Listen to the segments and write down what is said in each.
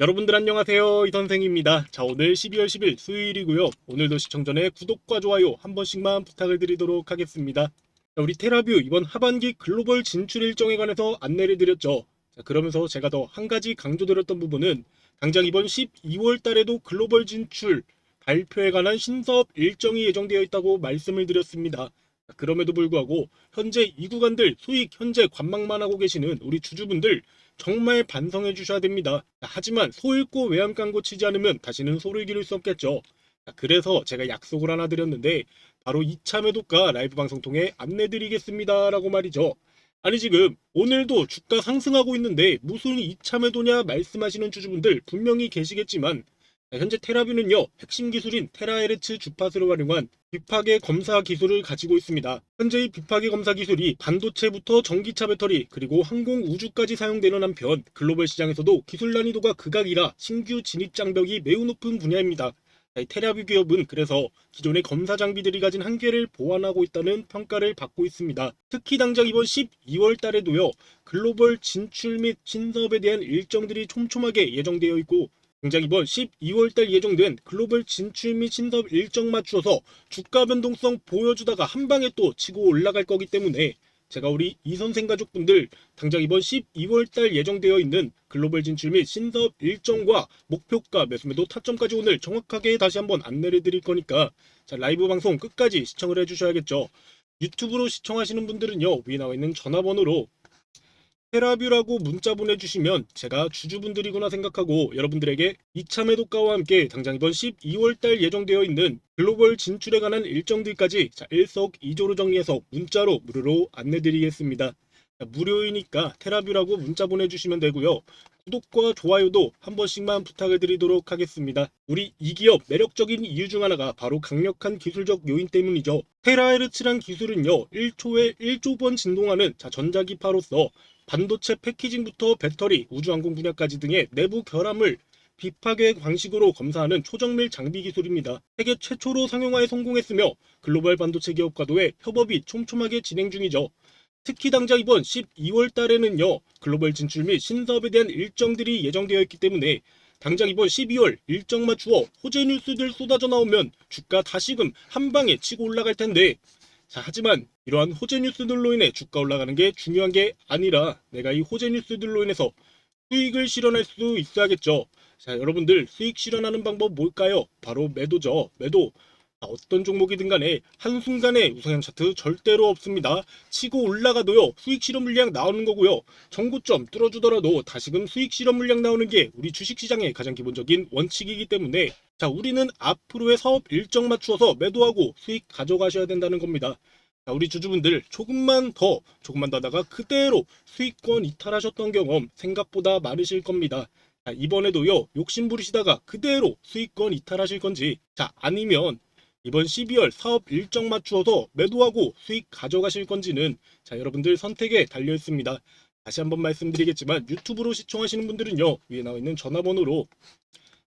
여러분들 안녕하세요. 이 선생입니다. 자, 오늘 12월 10일 수요일이고요. 오늘도 시청 전에 구독과 좋아요 한 번씩만 부탁을 드리도록 하겠습니다. 자, 우리 테라뷰 이번 하반기 글로벌 진출 일정에 관해서 안내를 드렸죠. 자, 그러면서 제가 더 한 가지 강조드렸던 부분은 당장 이번 12월 달에도 글로벌 진출 발표에 관한 신사업 일정이 예정되어 있다고 말씀을 드렸습니다. 자, 그럼에도 불구하고 현재 이 구간들 수익 현재 관망만 하고 계시는 우리 주주분들 정말 반성해 주셔야 됩니다. 하지만 소 잃고 외양 깡고 치지 않으면 다시는 소를 기를 수 없겠죠. 그래서 제가 약속을 하나 드렸는데 바로 2차 매도가 라이브 방송 통해 안내 드리겠습니다 라고 말이죠. 아니 지금 오늘도 주가 상승하고 있는데 무슨 2차 매도냐 말씀하시는 주주분들 분명히 계시겠지만 현재 테라뷰는요 핵심 기술인 테라에르츠 주파수를 활용한 빅파괴 검사 기술을 가지고 있습니다. 현재 이 빅파괴 검사 기술이 반도체부터 전기차 배터리 그리고 항공 우주까지 사용되는 한편 글로벌 시장에서도 기술 난이도가 극악이라 신규 진입 장벽이 매우 높은 분야입니다. 이 테라뷰 기업은 그래서 기존의 검사 장비들이 가진 한계를 보완하고 있다는 평가를 받고 있습니다. 특히 당장 이번 12월 달에도요 글로벌 진출 및 신사업에 대한 일정들이 촘촘하게 예정되어 있고 당장 이번 12월달 예정된 글로벌 진출 및 신사업 일정 맞추어서 주가 변동성 보여주다가 한 방에 또 치고 올라갈 거기 때문에 제가 우리 이 선생 가족분들 당장 이번 12월달 예정되어 있는 글로벌 진출 및 신사업 일정과 목표가 매수매도 타점까지 오늘 정확하게 다시 한번 안내를 드릴 거니까 자, 라이브 방송 끝까지 시청을 해주셔야겠죠. 유튜브로 시청하시는 분들은요 위에 나와 있는 전화번호로 테라뷰라고 문자 보내주시면 제가 주주분들이구나 생각하고 여러분들에게 2차 매도가와 함께 당장 이번 12월달 예정되어 있는 글로벌 진출에 관한 일정들까지 자, 일석이조로 정리해서 문자로 무료로 안내드리겠습니다. 자, 무료이니까 테라뷰라고 문자 보내주시면 되고요. 구독과 좋아요도 한 번씩만 부탁을 드리도록 하겠습니다. 우리 이 기업 매력적인 이유 중 하나가 바로 강력한 기술적 요인 때문이죠. 테라헤르츠란 기술은요 1초에 1조 번 진동하는 자, 전자기파로서 반도체 패키징부터 배터리, 우주항공 분야까지 등의 내부 결함을 비파괴 방식으로 검사하는 초정밀 장비 기술입니다. 세계 최초로 상용화에 성공했으며 글로벌 반도체 기업과도의 협업이 촘촘하게 진행 중이죠. 특히 당장 이번 12월 달에는요, 글로벌 진출 및 신사업에 대한 일정들이 예정되어 있기 때문에 당장 이번 12월 일정 맞추어 호재 뉴스들 쏟아져 나오면 주가 다시금 한 방에 치고 올라갈 텐데 자, 하지만 이러한 호재 뉴스들로 인해 주가 올라가는 게 중요한 게 아니라 내가 이 호재 뉴스들로 인해서 수익을 실현할 수 있어야겠죠. 자, 여러분들 수익 실현하는 방법 뭘까요? 바로 매도죠. 매도. 자, 어떤 종목이든 간에 한순간에 우상향 차트 절대로 없습니다. 치고 올라가도요. 수익 실현 물량 나오는 거고요. 정고점 뚫어주더라도 다시금 수익 실현 물량 나오는 게 우리 주식시장의 가장 기본적인 원칙이기 때문에 자, 우리는 앞으로의 사업 일정 맞추어서 매도하고 수익 가져가셔야 된다는 겁니다. 자, 우리 주주분들 조금만 더, 조금만 더 하다가 그대로 수익권 이탈하셨던 경험 생각보다 많으실 겁니다. 자, 이번에도요, 욕심 부리시다가 그대로 수익권 이탈하실 건지, 자, 아니면 이번 12월 사업 일정 맞추어서 매도하고 수익 가져가실 건지는 자, 여러분들 선택에 달려 있습니다. 다시 한번 말씀드리겠지만 유튜브로 시청하시는 분들은요, 위에 나와 있는 전화번호로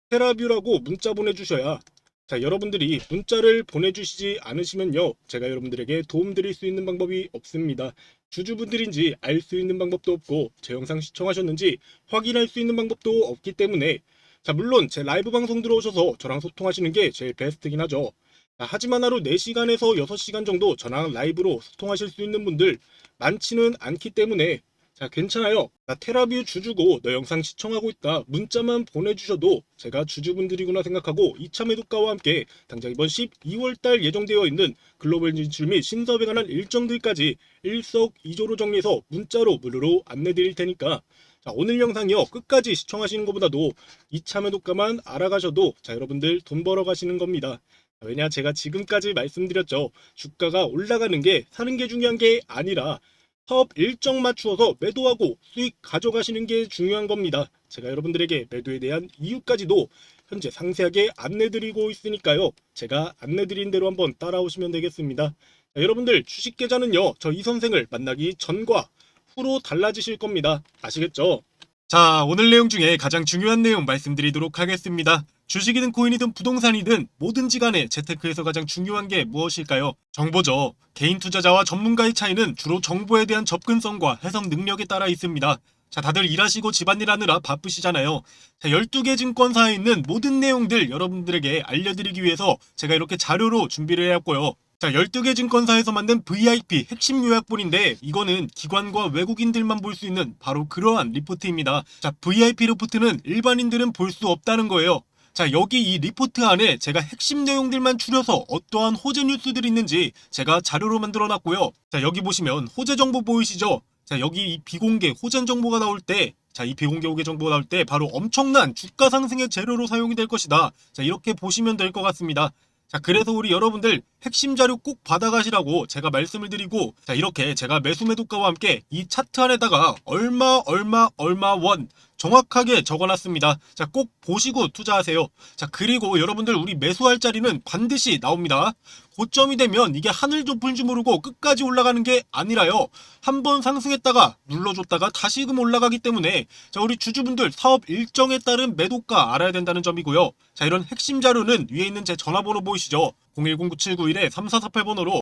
테라뷰라고 문자 보내주셔야 자 여러분들이 문자를 보내주시지 않으시면요 제가 여러분들에게 도움드릴 수 있는 방법이 없습니다. 주주분들인지 알 수 있는 방법도 없고 제 영상 시청하셨는지 확인할 수 있는 방법도 없기 때문에 자 물론 제 라이브 방송 들어오셔서 저랑 소통하시는 게 제일 베스트긴 하죠. 자, 하지만 하루 4시간에서 6시간 정도 저랑 라이브로 소통하실 수 있는 분들 많지는 않기 때문에 자, 괜찮아요. 나 테라뷰 주주고 너 영상 시청하고 있다. 문자만 보내주셔도 제가 주주분들이구나 생각하고 2차 매도가와 함께 당장 이번 12월달 예정되어 있는 글로벌 진출 및 신사업에 관한 일정들까지 일석이조로 정리해서 문자로 무료로 안내드릴 테니까 자, 오늘 영상이요. 끝까지 시청하시는 것보다도 2차 매도가만 알아가셔도 자, 여러분들 돈 벌어 가시는 겁니다. 왜냐 제가 지금까지 말씀드렸죠. 주가가 올라가는 게 사는 게 중요한 게 아니라 사업 일정 맞추어서 매도하고 수익 가져가시는 게 중요한 겁니다. 제가 여러분들에게 매도에 대한 이유까지도 현재 상세하게 안내드리고 있으니까요. 제가 안내드린 대로 한번 따라오시면 되겠습니다. 자, 여러분들 주식 계좌는요. 저 이 선생을 만나기 전과 후로 달라지실 겁니다. 아시겠죠? 자, 오늘 내용 중에 가장 중요한 내용 말씀드리도록 하겠습니다. 주식이든 코인이든 부동산이든 뭐든지 간에 재테크에서 가장 중요한 게 무엇일까요? 정보죠. 개인 투자자와 전문가의 차이는 주로 정보에 대한 접근성과 해석 능력에 따라 있습니다. 자, 다들 일하시고 집안일 하느라 바쁘시잖아요. 자, 12개 증권사에 있는 모든 내용들 여러분들에게 알려드리기 위해서 제가 이렇게 자료로 준비를 해왔고요. 자, 12개 증권사에서 만든 VIP 핵심 요약본인데 이거는 기관과 외국인들만 볼 수 있는 바로 그러한 리포트입니다. 자, VIP 리포트는 일반인들은 볼 수 없다는 거예요. 자, 여기 이 리포트 안에 제가 핵심 내용들만 추려서 어떠한 호재 뉴스들이 있는지 제가 자료로 만들어 놨고요. 자, 여기 보시면 호재 정보 보이시죠? 자, 여기 이 비공개 호재 정보가 나올 때 자, 이 비공개 호재 정보가 나올 때 바로 엄청난 주가 상승의 재료로 사용이 될 것이다. 자, 이렇게 보시면 될 것 같습니다. 자, 그래서 우리 여러분들 핵심 자료 꼭 받아가시라고 제가 말씀을 드리고, 자, 이렇게 제가 매수 매도가와 함께 이 차트 안에다가 얼마, 얼마, 얼마 원 정확하게 적어놨습니다. 자, 꼭 보시고 투자하세요. 자, 그리고 여러분들 우리 매수할 자리는 반드시 나옵니다. 고점이 되면 이게 하늘 좁은 줄 모르고 끝까지 올라가는 게 아니라요. 한번 상승했다가 눌러줬다가 다시금 올라가기 때문에 자 우리 주주분들 사업 일정에 따른 매도가 알아야 된다는 점이고요. 자 이런 핵심 자료는 위에 있는 제 전화번호 보이시죠? 0109791-3448번호로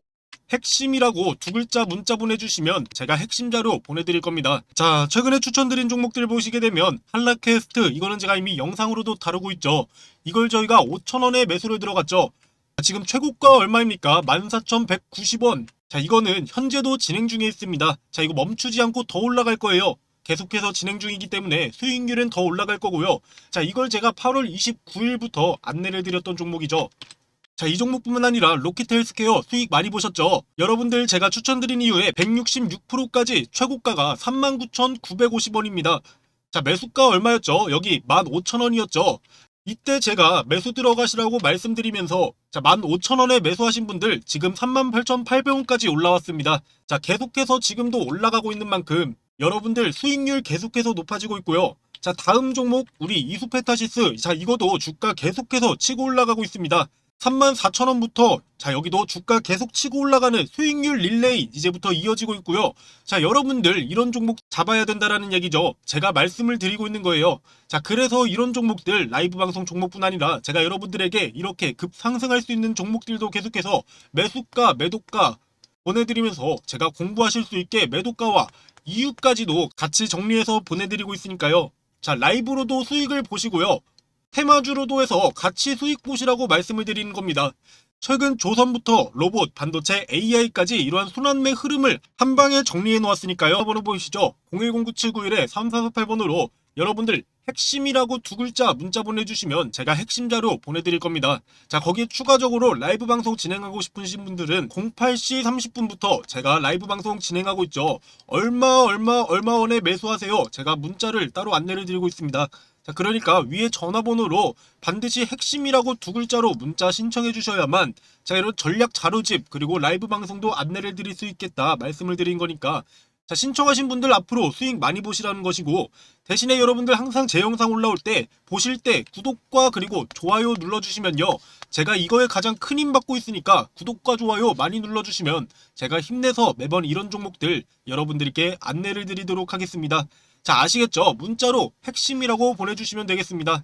핵심이라고 두 글자 문자 보내주시면 제가 핵심 자료 보내드릴 겁니다. 자, 최근에 추천드린 종목들 보시게 되면 한라캐스트 이거는 제가 이미 영상으로도 다루고 있죠. 이걸 저희가 5천원에 매수를 들어갔죠. 지금 최고가 얼마입니까? 14,190원. 자, 이거는 현재도 진행 중에 있습니다. 자, 이거 멈추지 않고 더 올라갈 거예요. 계속해서 진행 중이기 때문에 수익률은 더 올라갈 거고요. 자, 이걸 제가 8월 29일부터 안내를 드렸던 종목이죠. 자, 이 종목뿐만 아니라 로켓 헬스케어 수익 많이 보셨죠? 여러분들 제가 추천드린 이후에 166%까지 최고가가 39,950원입니다. 자, 매수가 얼마였죠? 여기 15,000원이었죠? 이때 제가 매수 들어가시라고 말씀드리면서 자 15,000원에 매수하신 분들 지금 38,800원까지 올라왔습니다. 자 계속해서 지금도 올라가고 있는 만큼 여러분들 수익률 계속해서 높아지고 있고요. 자 다음 종목 우리 이수페타시스 자 이거도 주가 계속해서 치고 올라가고 있습니다. 34,000원부터 자 여기도 주가 계속 치고 올라가는 수익률 릴레이 이제부터 이어지고 있고요. 자 여러분들 이런 종목 잡아야 된다라는 얘기죠. 제가 말씀을 드리고 있는 거예요. 자 그래서 이런 종목들 라이브 방송 종목뿐 아니라 제가 여러분들에게 이렇게 급상승할 수 있는 종목들도 계속해서 매수가 매도가 보내드리면서 제가 공부하실 수 있게 매도가와 이유까지도 같이 정리해서 보내드리고 있으니까요. 자 라이브로도 수익을 보시고요. 테마주로도 해서 같이 수익 보시라고 말씀을 드리는 겁니다. 최근 조선부터 로봇, 반도체, AI까지 이러한 순환매 흐름을 한 방에 정리해 놓았으니까요. 번호 보이시죠? 0109791-3448번으로 여러분들 핵심이라고 두 글자 문자 보내주시면 제가 핵심 자료 보내드릴 겁니다. 자 거기에 추가적으로 라이브 방송 진행하고 싶으신 분들은 08시 30분부터 제가 라이브 방송 진행하고 있죠. 얼마 얼마 얼마 원에 매수하세요. 제가 문자를 따로 안내를 드리고 있습니다. 자, 그러니까 위에 전화번호로 반드시 핵심이라고 두 글자로 문자 신청해 주셔야만 제가 이런 전략 자료집 그리고 라이브 방송도 안내를 드릴 수 있겠다 말씀을 드린 거니까 자, 신청하신 분들 앞으로 수익 많이 보시라는 것이고 대신에 여러분들 항상 제 영상 올라올 때 보실 때 구독과 그리고 좋아요 눌러주시면요. 제가 이거에 가장 큰 힘 받고 있으니까 구독과 좋아요 많이 눌러주시면 제가 힘내서 매번 이런 종목들 여러분들께 안내를 드리도록 하겠습니다 자 아시겠죠? 문자로 핵심이라고 보내주시면 되겠습니다.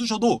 두셔도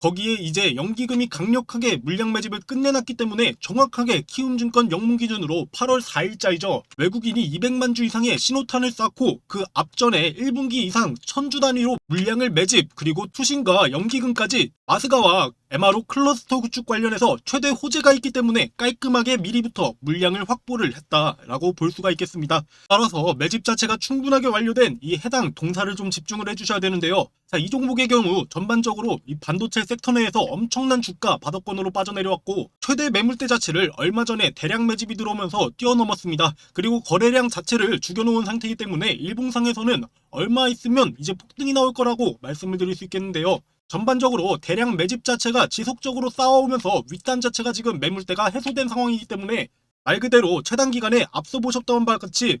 거기에 이제 연기금이 강력하게 물량 매집을 끝내놨기 때문에 정확하게 키움증권 영문 기준으로 8월 4일자이죠. 외국인이 200만 주 이상의 신호탄을 쌓고 그 앞전에 1분기 이상 1000주 단위로 물량을 매집 그리고 투신과 연기금까지 마스가와 MRO 클러스터 구축 관련해서 최대 호재가 있기 때문에 깔끔하게 미리부터 물량을 확보를 했다라고 볼 수가 있겠습니다. 따라서 매집 자체가 충분하게 완료된 이 해당 동사를 좀 집중을 해주셔야 되는데요. 자, 이 종목의 경우 전반적으로 이 반도체 섹터 내에서 엄청난 주가 바닥권으로 빠져내려왔고 최대 매물대 자체를 얼마 전에 대량 매집이 들어오면서 뛰어넘었습니다. 그리고 거래량 자체를 죽여놓은 상태이기 때문에 일봉상에서는 얼마 있으면 이제 폭등이 나올 거라고 말씀을 드릴 수 있겠는데요. 전반적으로 대량 매집 자체가 지속적으로 쌓아오면서 윗단 자체가 지금 매물대가 해소된 상황이기 때문에 말 그대로 최단 기간에 앞서 보셨던 바와 같이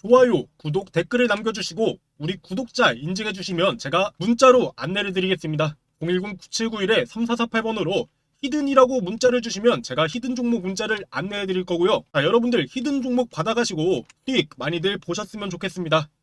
좋아요, 구독, 댓글을 남겨주시고 우리 구독자 인증해주시면 제가 문자로 안내를 드리겠습니다. 010-9791-3448번으로 히든이라고 문자를 주시면 제가 히든 종목 문자를 안내해 드릴 거고요. 자, 여러분들 히든 종목 받아가시고 수익 많이들 보셨으면 좋겠습니다.